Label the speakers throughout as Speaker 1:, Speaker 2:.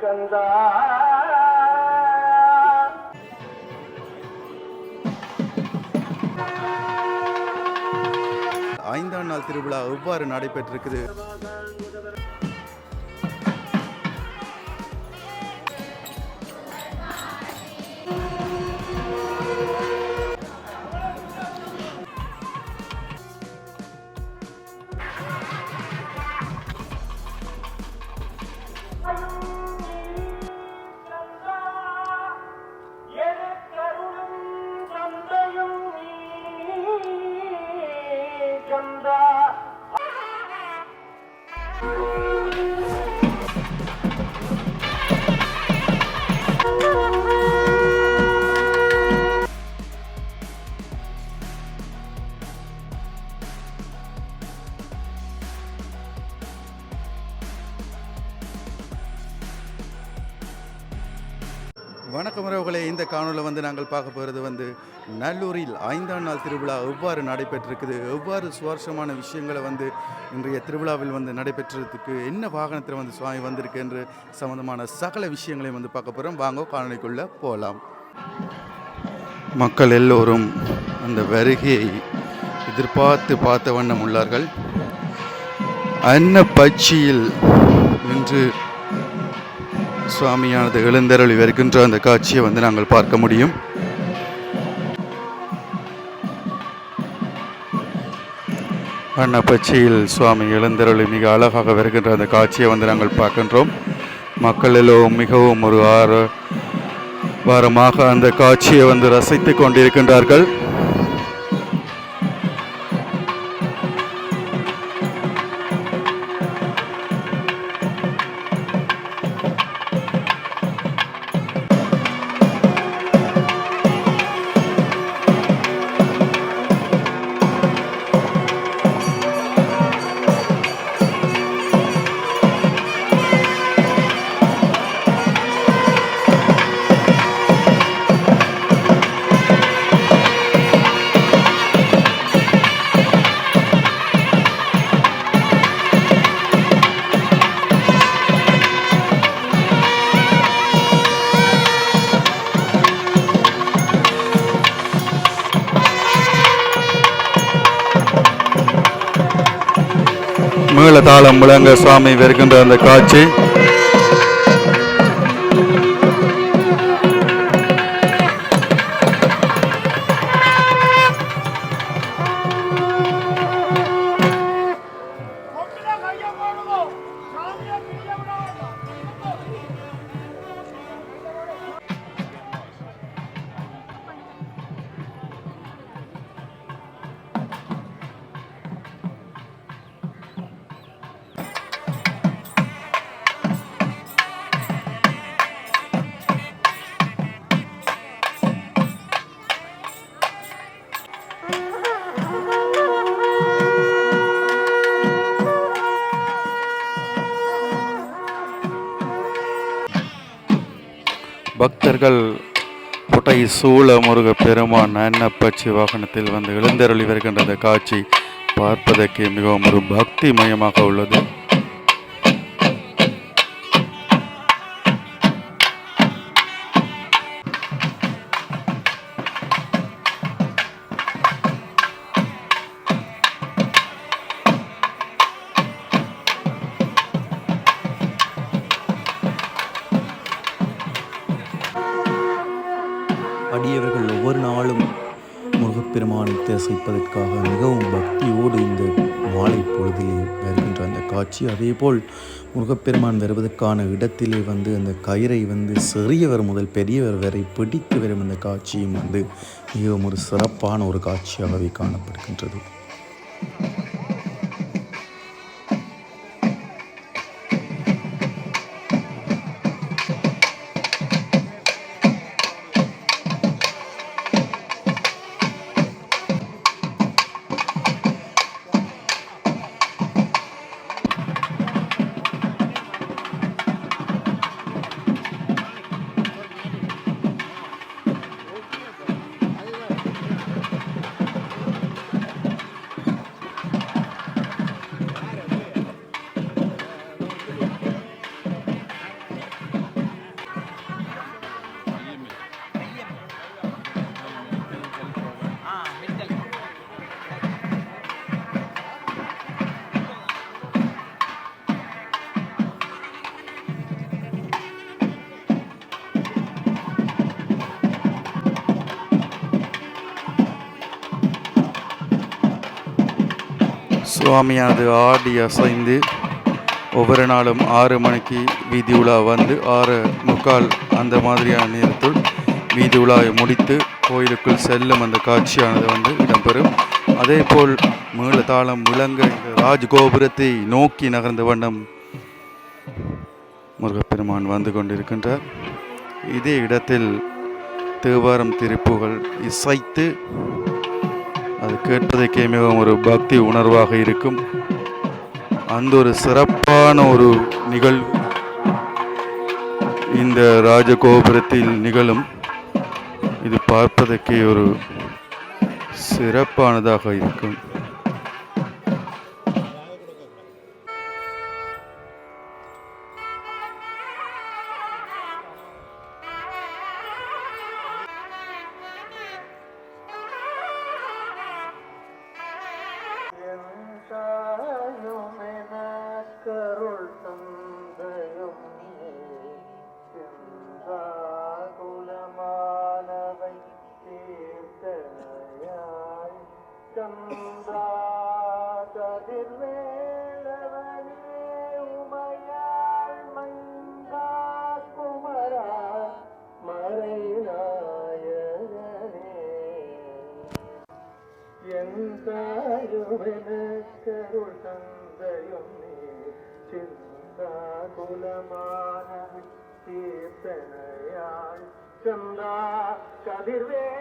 Speaker 1: கந்தா.
Speaker 2: ஐந்தாம் நாள் திருவிழா எவ்வாறு நடைபெற்றிருக்குது காணொலியில் வந்து நாங்கள் பார்க்க போகிறது வந்து நல்லூரில் ஐந்தாம் நாள் திருவிழா எவ்வாறு நடைபெற்றிருக்குது? எவ்வாறு சுவாரஸ்யமான விஷயங்களை வந்து இன்றைய திருவிழாவில் வந்து நடைபெற்றதுக்கு என்ன வாகனத்தில் வந்து சுவாமி வந்திருக்கு என்று சம்மந்தமான சகல விஷயங்களையும் வந்து பார்க்க போகிறோம் வாங்க காணொலிக்குள்ளே போகலாம் மக்கள் எல்லோரும் அந்த வருகையை எதிர்பார்த்து பார்த்த வண்ணம் உள்ளார்கள். அன்ன பட்சியில் நின்று சுவாமியானது எழுந்தருளி வருகின்ற அந்த காட்சியை வந்து நாங்கள் பார்க்க முடியும். அன்னப்பச்சியில் சுவாமி எழுந்தருளி மிக அழகாக வருகின்ற அந்த காட்சியை வந்து நாங்கள் பார்க்கின்றோம். மக்கள் எல்லோரும் மிகவும் ஒரு ஆறு வாரமாக அந்த காட்சியை வந்து ரசித்து கொண்டிருக்கின்றார்கள். மேளதாளம் முழங்க சுவாமி வருகின்ற அந்த காட்சி. பக்தர்கள் புட்டை சூழ முருக பெருமான் அன்னப்பச்சி வாகனத்தில் வந்து எழுந்தருளி வருகின்ற காட்சி பார்ப்பதற்கு மிகவும் ஒரு பக்தி மயமாக உள்ளது.
Speaker 3: அடியவர்கள் ஒவ்வொரு நாளும் முருகப்பெருமானை தரிசிப்பதற்காக மிகவும் பக்தியோடு இந்த மாலை பொழுதிலே வருகின்ற அந்த காட்சி. அதேபோல் முருகப்பெருமான் வருவதற்கான இடத்திலே வந்து அந்த கயிறை வந்து சிறியவர் முதல் பெரியவர் வரை பிடித்து வரும் அந்த காட்சியும் வந்து மிகவும் ஒரு சிறப்பான ஒரு காட்சியாகவே காணப்படுகின்றது.
Speaker 2: சுவாமியானது ஆடி அசைந்து ஒவ்வொரு நாளும் ஆறு மணிக்கு வீதி உலா வந்து ஆறு முக்கால் அந்த மாதிரியான நேரத்தில் வீதி உலாவை முடித்து கோயிலுக்குள் செல்லும் அந்த காட்சியானது வந்து இடம்பெறும். அதேபோல் மேளதாளம் விளங்க ராஜ்கோபுரத்தை நோக்கி நகர்ந்த வண்ணம் முருகப்பெருமான் வந்து கொண்டிருக்கின்றார். இதே இடத்தில் தேவாரம் திருப்புகள் இசைத்து கேட்பதற்கே மிகவும் ஒரு பக்தி உணர்வாக இருக்கும். அந்த ஒரு சிறப்பான ஒரு நிகழ்வு இந்த ராஜகோபுரத்தில் நிகழும். இது பார்ப்பதற்கே ஒரு சிறப்பானதாக இருக்கும்.
Speaker 1: ಸರ್ವೇ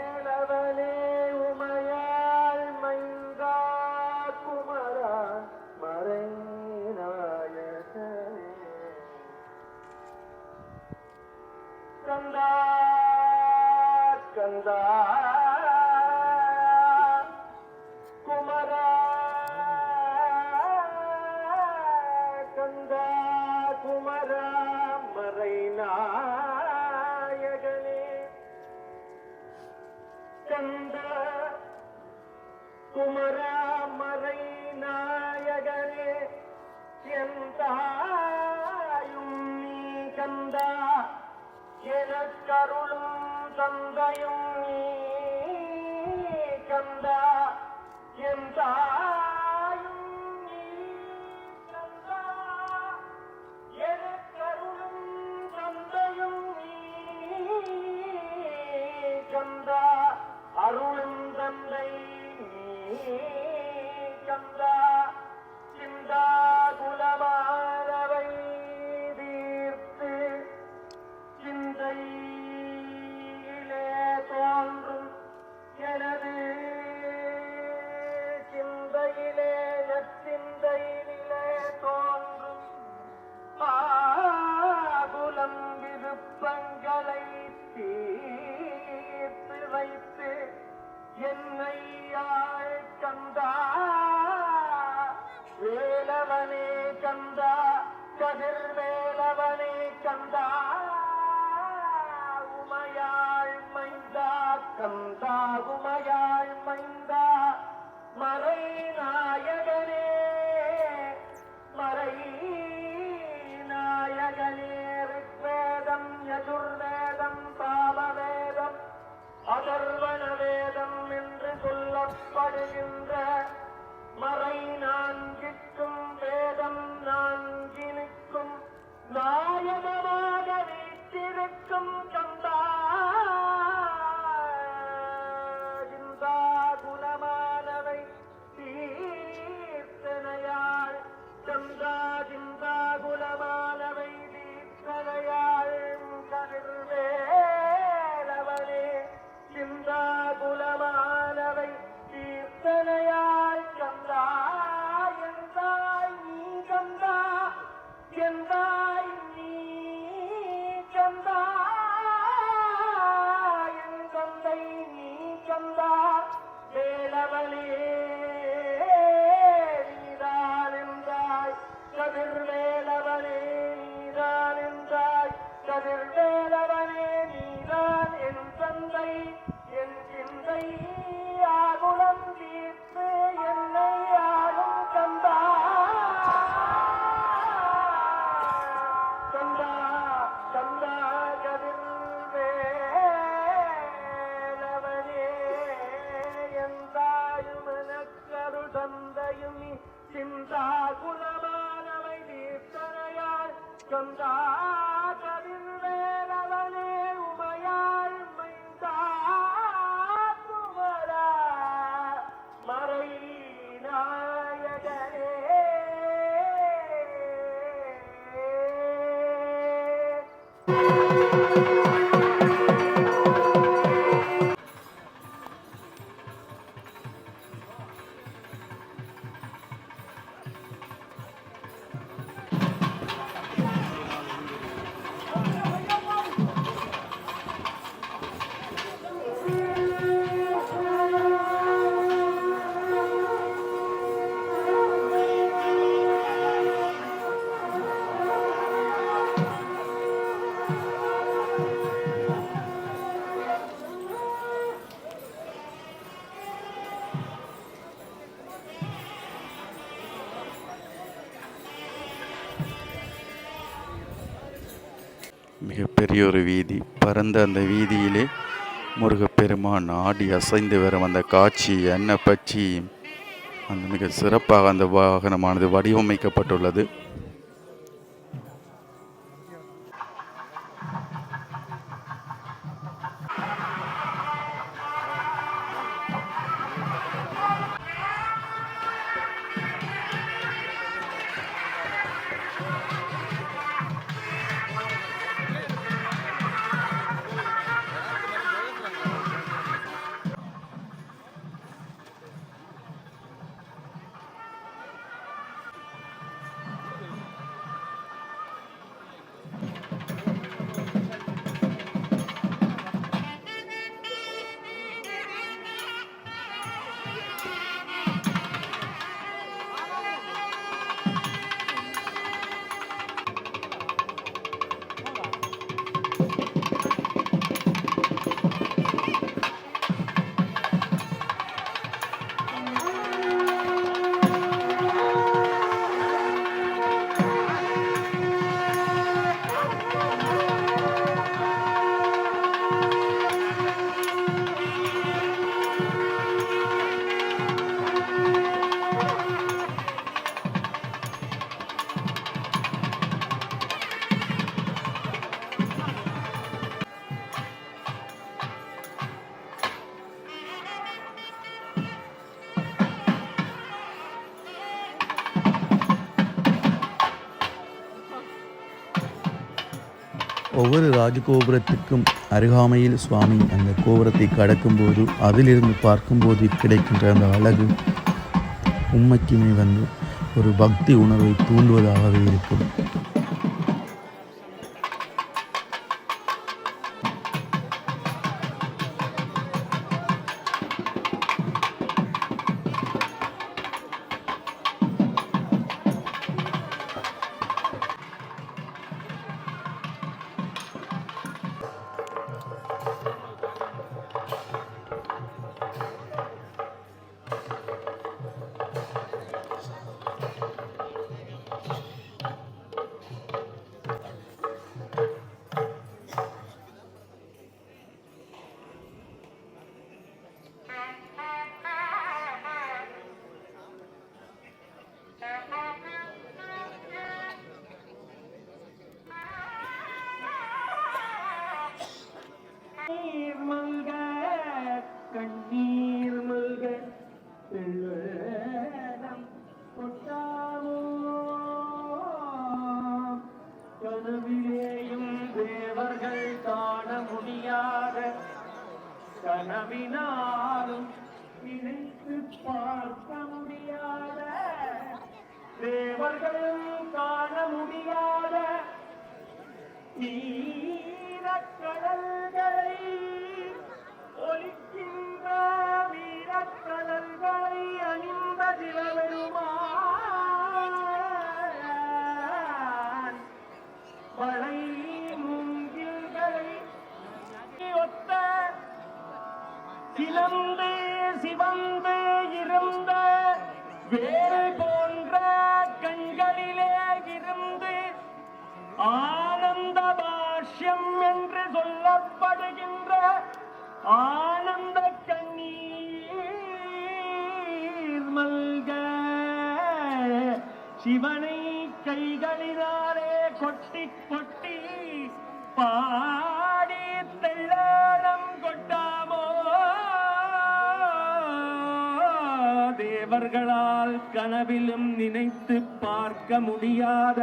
Speaker 1: மைந்தா மைந்தா மறை நாயகனே மறை நாயகனே ரிக்வேதம் யஜுர்வேதம் சாமவேதம் அதர்வண வேதம் என்று சொல்லப்படுகின்ற மறை நான்கிற்கும் வேதம் நான்கினுக்கும் நாயகமாக வீட்டிருக்கும் Thank you.
Speaker 2: மிகப்பெரிய ஒரு வீதி. பரந்த அந்த வீதியிலே முருகப்பெருமான் ஆடி அசைந்து வரும் அந்த காட்சி என்ன பச்சி அந்த மிக சிறப்பாக அந்த வாகனமானது வடிவமைக்கப்பட்டுள்ளது.
Speaker 3: ஒவ்வொரு ராஜகோபுரத்துக்கும் அருகாமையில் சுவாமி அந்த கோபுரத்தை கடக்கும்போது அதிலிருந்து பார்க்கும்போது கிடைக்கின்ற அந்த அழகு உண்மைக்குமே வந்து ஒரு பக்தி உணர்வை தூண்டுவதாகவே இருக்கும்.
Speaker 1: வீரக்கடல்களை ஒலிக்கின்ற வீரக்கடல்களை அணிந்த சிவபெருமான். மழை மூங்கில்களை ஒத்த சிலந்து பாஷ்யம் என்று சொல்லப்படுகின்ற ஆனந்த கண்ணீர் மல்க. சிவனை கைகளினாலே கொட்டி கொட்டி பாடி தெள்ளம் கொட்டாமோ? தேவர்களால் கனவிலும் நினைத்து பார்க்க முடியாத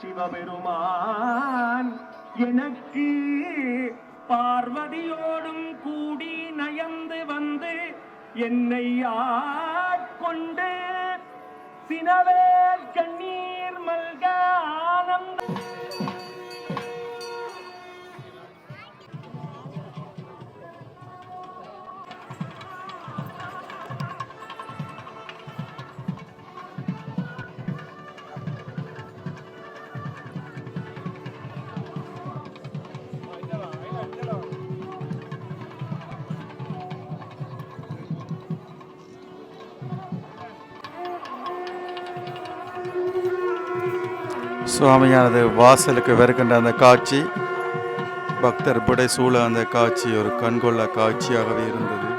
Speaker 1: சிவபெருமான் எனக்கு பார்வதியோடும் கூடி நயந்து வந்து என்னை ஆட்கொண்டு சினவேல் கண்ணீர் மல்க ஆனந்த
Speaker 2: சுவாமியானது வாசலுக்கு வருகின்ற அந்த காட்சி பக்தர் புடை சூழ அந்த காட்சி ஒரு கண்கொள்ள காட்சியாகவே இருந்தது.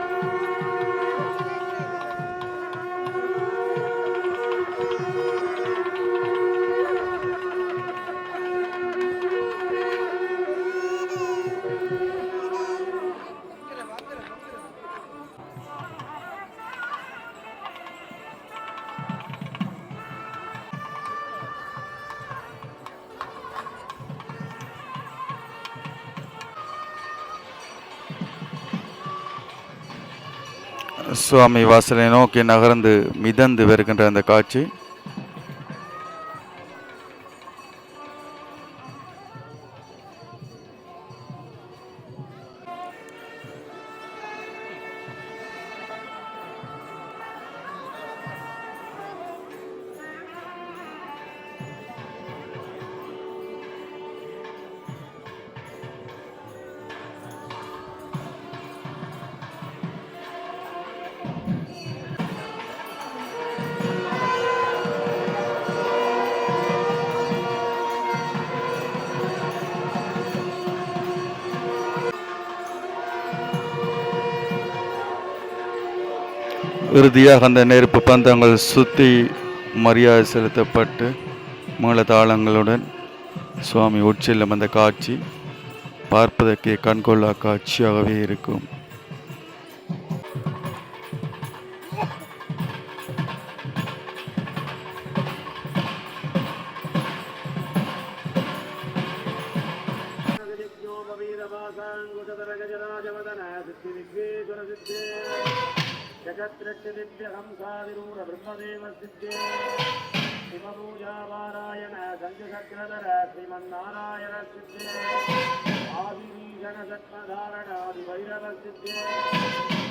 Speaker 2: சுவாமி வாசலை நோக்கி நகர்ந்து மிதந்து வருகின்ற அந்த காட்சி. இறுதியாக அந்த நெருப்பு பந்தங்கள் சுற்றி மரியாதை செலுத்தப்பட்டு மேளதாளங்களுடன் சுவாமி உட்செல்லும் அந்த காட்சி பார்ப்பதற்கே கண்கொள்ளா காட்சியாகவே இருக்கும்.
Speaker 1: ब्रह्मदेव सिद्धे शिवपूजावारायण सञ्जसक्रधर श्रीमन्नारायण सिद्धे आदिवीजन सत्मधारणादिभैरव सिद्धे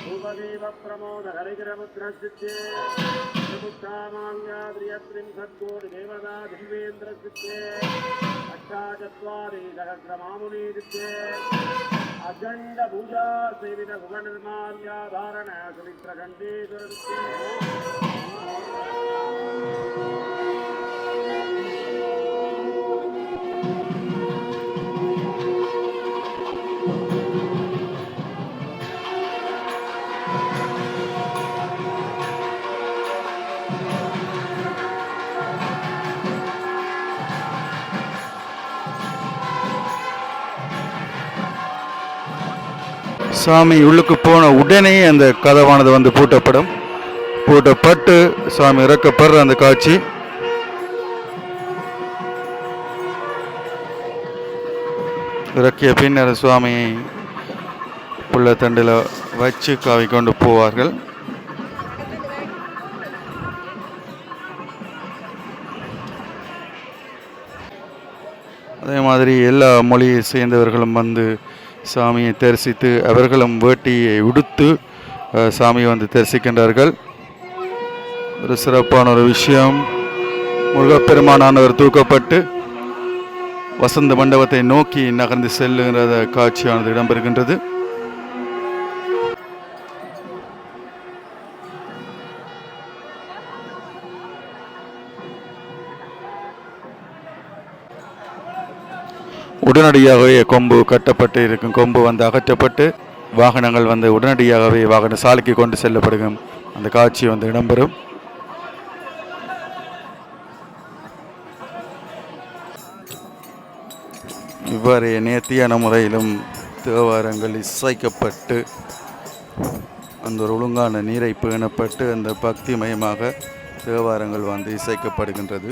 Speaker 1: भूपदेव प्रमोद हरिगिरमुद्र सिद्धे त्रिमुक्तामाङ्गाद्रियत्रिंशत्कोटि देवता धिवेन्द्र सिद्धे अष्टाचत्वारि सहस्रमामुनि सिद्धे अखंड पूजा
Speaker 2: சாமி உள்ளுக்கு போன உடனே அந்த கதவானது வந்து பூட்டப்படும். பூட்டப்பட்டு சாமி இறக்கப்படுற அந்த காட்சி. இறக்கிய பின்னர் சுவாமியை புள்ளத்தண்டில் வச்சு காவி கொண்டு போவார்கள். அதே மாதிரி எல்லா மொழியை சேர்ந்தவர்களும் வந்து சாமியை தரிசித்து அவர்களும் வேட்டியை உடுத்து சாமியை வந்து தரிசிக்கின்றார்கள். ஒரு சிறப்பான ஒரு விஷயம். முருகப்பெருமானவர் தூக்கப்பட்டு வசந்த மண்டபத்தை நோக்கி நகர்ந்து செல்லுகிற காட்சியானது இடம்பெறுகின்றது. உடனடியாகவே கொம்பு கட்டப்பட்டு இருக்கும். கொம்பு வந்து அகற்றப்பட்டு வாகனங்கள் வந்து உடனடியாகவே வாகன சாலைக்கு கொண்டு செல்லப்படுகும் அந்த காட்சி வந்து இடம்பெறும். இவ்வாறு நேர்த்தியான முறையிலும் தேவாரங்கள் இசைக்கப்பட்டு அந்த ஒரு ஒழுங்கான நீரை பேணப்பட்டு அந்த பக்திமயமாக தேவாரங்கள் வந்து இசைக்கப்படுகின்றது.